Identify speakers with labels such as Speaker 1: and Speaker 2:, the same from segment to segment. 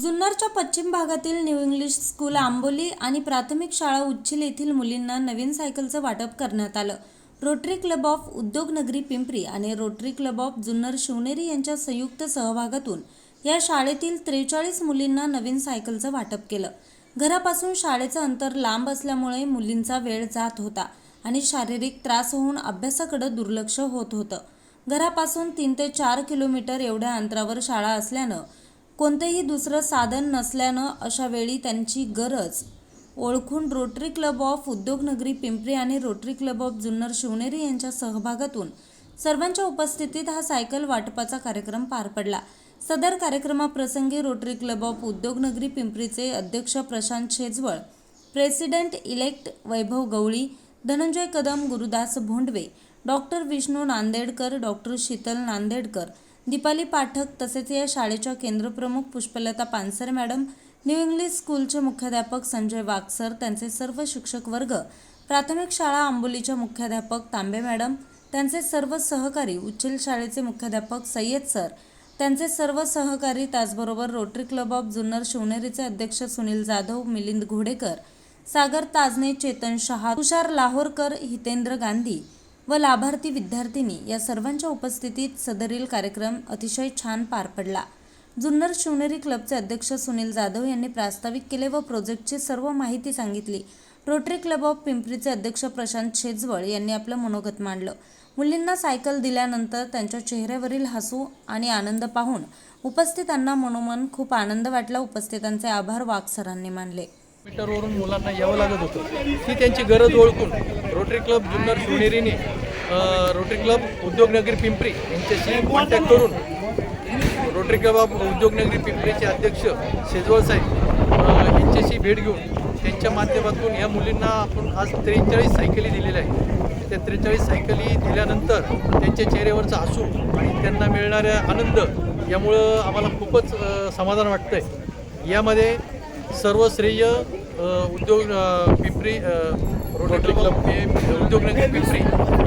Speaker 1: जुन्नरच्या पश्चिम भागातील new English school Amboli आणि प्राथमिक शाळा उच्चिल येथील मुलींना नवीन सायकलचं वाटप करण्यात आलं. Rotary Club of Udyognagari Pimpri आणि Rotary Club of Junnar Shivneri यांच्या संयुक्त सहभागातून या शाळेतील त्रेचाळीस मुलींना नवीन सायकलचं वाटप केलं. घरापासून शाळेचं अंतर लांब असल्यामुळे मुलींचा वेळ जात होता आणि शारीरिक त्रास होऊन अभ्यासाकडे दुर्लक्ष होत होतं. घरापासून तीन ते चार किलोमीटर एवढ्या अंतरावर शाळा असल्यानं कोणतंही दुसरं साधन नसल्यानं अशा वेळी त्यांची गरज. ओळखून Rotary Club of Udyognagari Pimpri आणि Rotary Club of Junnar Shivneri यांच्या सहभागातून सर्वांच्या उपस्थितीत हा सायकल वाटपाचा कार्यक्रम पार पडला. सदर कार्यक्रमाप्रसंगी रोटरी क्लब ऑफ उद्योगनगरी पिंपरीचे अध्यक्ष Prashant Shejwal president elect Vaibhav Gawali Dhananjay Kadam Gurudas Bhondave doctor Vishnu Nandedkar doctor Sheetal Nandedkar Deepali Pathak तसेच या शाळेच्या केंद्रप्रमुख Pushpalata Pansar madam new English स्कूलचे मुख्याध्यापक संजय वागसर त्यांचे सर्व शिक्षक वर्ग प्राथमिक शाळा आंबोलीच्या मुख्याध्यापक तांबे मॅडम त्यांचे सर्व सहकारी उच्चल शाळेचे मुख्याध्यापक सय्यद सर त्यांचे सर्व सहकारी त्याचबरोबर रोटरी क्लब ऑफ जुन्नर शिवनेरीचे अध्यक्ष सुनील जाधव मिलिंद घोडेकर सागर ताजने चेतन शहा तुषार लाहोरकर हितेंद्र गांधी व लाभार्थी विद्यार्थिनी या सर्वांच्या उपस्थितीत सदरील कार्यक्रम अतिशय छान पार पडला. जुन्नर शिवनेरी क्लबचे अध्यक्ष सुनील जाधव यांनी प्रास्ताविक केले व प्रोजेक्टची सर्व माहिती सांगितली. रोटरी क्लब ऑफ पिंपरीचे अध्यक्ष प्रशांत शेजवळ यांनी आपलं मनोगत मांडलं. मुलींना सायकल दिल्यानंतर त्यांच्या चेहऱ्यावरील हसू आणि आनंद पाहून उपस्थितांना मनोमन खूप आनंद वाटला. उपस्थितांचे आभार वाघसरांनी मानले.
Speaker 2: मीटरवरून मुलांना यावं लागत होतं. ही त्यांची गरज ओळखून रोटरी क्लब जुन्नर शिवनेरीने रोटरी क्लब उद्योगनगरी पिंपरी यांच्याशी कॉन्टॅक्ट करून रोटरी क्लब ऑफ उद्योगनगरी पिंपरीचे अध्यक्ष शेजवळ साहेब uh, यांच्याशी भेट घेऊन त्यांच्या माध्यमातून या मुलींना आपण आज त्रेचाळीस सायकली दिलेल्या आहेत. त्या त्रेचाळीस सायकली दिल्यानंतर त्यांच्या चेहऱ्यावरचा हसू आणि त्यांना मिळणाऱ्या आनंद यामुळं आम्हाला खूपच uh, समाधान वाटतं आहे यामध्ये सर्व श्रेय uh, उद्योग पिंपरी रोटरी क्लब हे उद्योगनगरी पिंपरी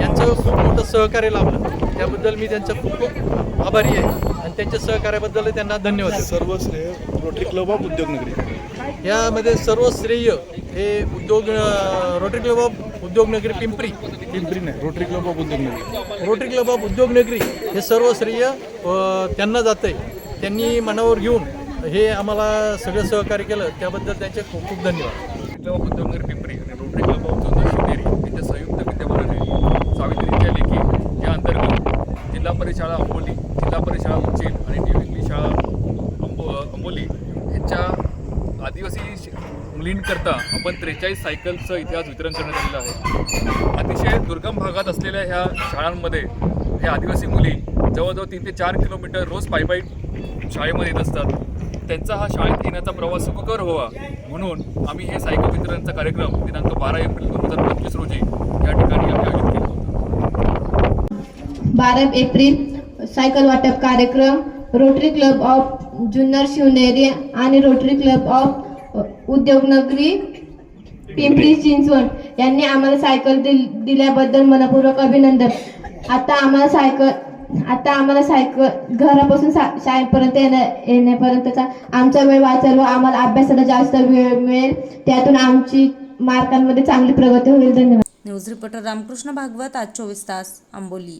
Speaker 2: यांचं खूप मोठं सहकार्य लाभलं. त्याबद्दल मी त्यांचा खूप खूप आभारी आहे. आणि त्यांच्या सहकार्याबद्दल त्यांना धन्यवाद
Speaker 3: सर्व श्रेय रोटरी क्लब ऑफ उद्योगनगरी
Speaker 2: यामध्ये सर्व श्रेय हे उद्योग Rotary Club of Udyognagari Pimpri.
Speaker 3: Pimpri नाही Rotary Club of Udyognagari
Speaker 2: Rotary Club of Udyognagari हे सर्व श्रेय त्यांना जातं आहे त्यांनी मनावर घेऊन हे आम्हाला सगळं सहकार्य केलं. त्याबद्दल त्यांचे खूप खूप धन्यवाद.
Speaker 4: क्लब ऑफ उद्योगनगर पिंपरी आणि Rotary Club of Junnar Shivneri यांच्या संयुक्त विद्यमानाने सावित्रीच्या लेखी या अंतर्गत जिल्हा परिषद शाळा अंबोली जिल्हा परिषद शाळा उच्चेल आणि न्यू इंग्लिश शाळा अंबो यांच्या आदिवासी मुलींकरता आपण त्रेचाळीस सायकलचं इथे आज वितरण करण्यात आलेलं आहे. अतिशय दुर्गम भागात असलेल्या ह्या शाळांमध्ये हे आदिवासी मुली जवळजवळ तीन ते चार किलोमीटर रोज पायी शाळेमध्ये येत असतात. त्यांचा हा शाळेत येण्याचा प्रवास सुखकर व्हावा म्हणून आम्ही हे सायकल वितरणचा कार्यक्रम दिनांक बारा एप्रिल दोन हजार पंचवीस रोजी या ठिकाणी आम्ही आयोजित केला होता.
Speaker 5: बारा एप्रिल सायकल वाटप कार्यक्रम Rotary Club of Junnar Shivneri आणि Rotary Club of Udyognagari Pimpri Chinchwad यांनी आम्हाला सायकल दिल दिल्याबद्दल मनपूर्वक अभिनंदन. आता आम्हाला सायकल आता आम्हाला सायकल घरापासून सा शाळेपर्यंत येण्या येण्यापर्यंतचा आमचा वेळ वाचेल व आम्हाला अभ्यासाला जास्त वेळ मिळेल. त्यातून आमची मार्कांमध्ये चांगली प्रगती होईल. धन्यवाद.
Speaker 1: न्यूज रिपोर्टर रामकृष्ण भागवत आज चोवीस तास आंबोली.